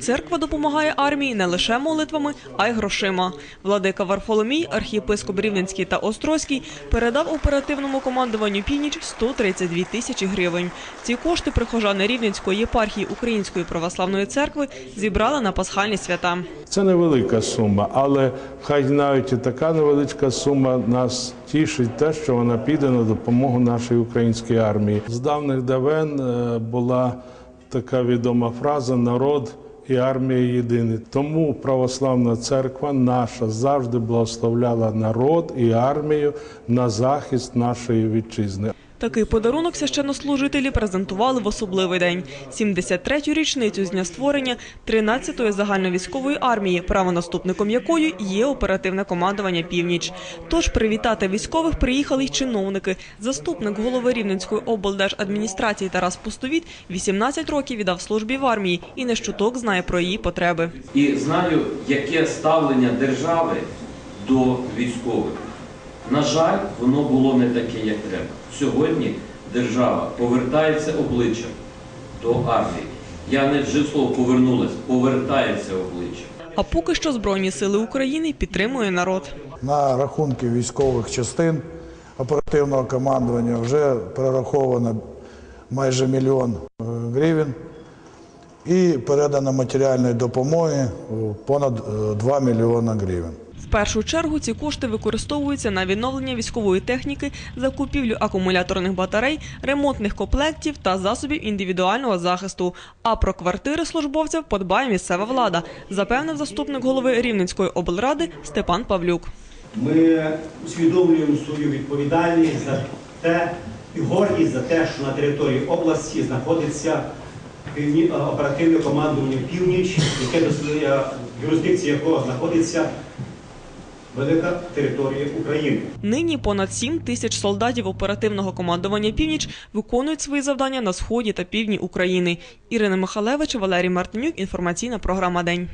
Церква допомагає армії не лише молитвами, а й грошима. Владика Варфоломій, архієпископ Рівненський та Острозький, передав оперативному командуванню «Північ» 132 тисячі гривень. Ці кошти прихожани Рівненської єпархії Української православної церкви зібрали на пасхальні свята. Це невелика сума, але хай навіть і така невеличка сума нас тішить те, що вона піде на допомогу нашій українській армії. З давних давен е, була така відома фраза Народ і армія єдині. Тому православна церква наша завжди благословляла народ і армію на захист нашої вітчизни. Такий подарунок священнослужителі презентували в особливий день – 73-ю річницю з дня створення 13-ї загальновійськової армії, правонаступником якої є оперативне командування «Північ». Тож привітати військових приїхали й чиновники. Заступник голови Рівненської облдержадміністрації Тарас Пустовіт 18 років віддав службі в армії і не щуток знає про її потреби. І знаю, яке ставлення держави до військових. На жаль, воно було не таке, як треба. Сьогодні держава повертається обличчям до армії. Я не вжив слово повернулась, повертається обличчям. А поки що Збройні сили України підтримує народ. На рахунки військових частин оперативного командування вже перераховано майже мільйон е, гривень і передано матеріальної допомоги е, понад е, 2 мільйона гривень. Першу чергу ці кошти використовуються на відновлення військової техніки, закупівлю акумуляторних батарей, ремонтних комплектів та засобів індивідуального захисту. А про квартири службовців подбає місцева влада, запевнив заступник голови Рівненської облради Степан Павлюк. Ми усвідомлюємо свою відповідальність за те і гордість за те, що на території області знаходиться е, оперативне командування Північ, яке досліджує юрисдикція якого знаходиться велика територія України. Нині понад 7 тисяч солдатів оперативного командування «Північ» виконують свої завдання на сході та півдні України. Ірина Михалевич, Валерій Мартинюк. Інформаційна програма «День».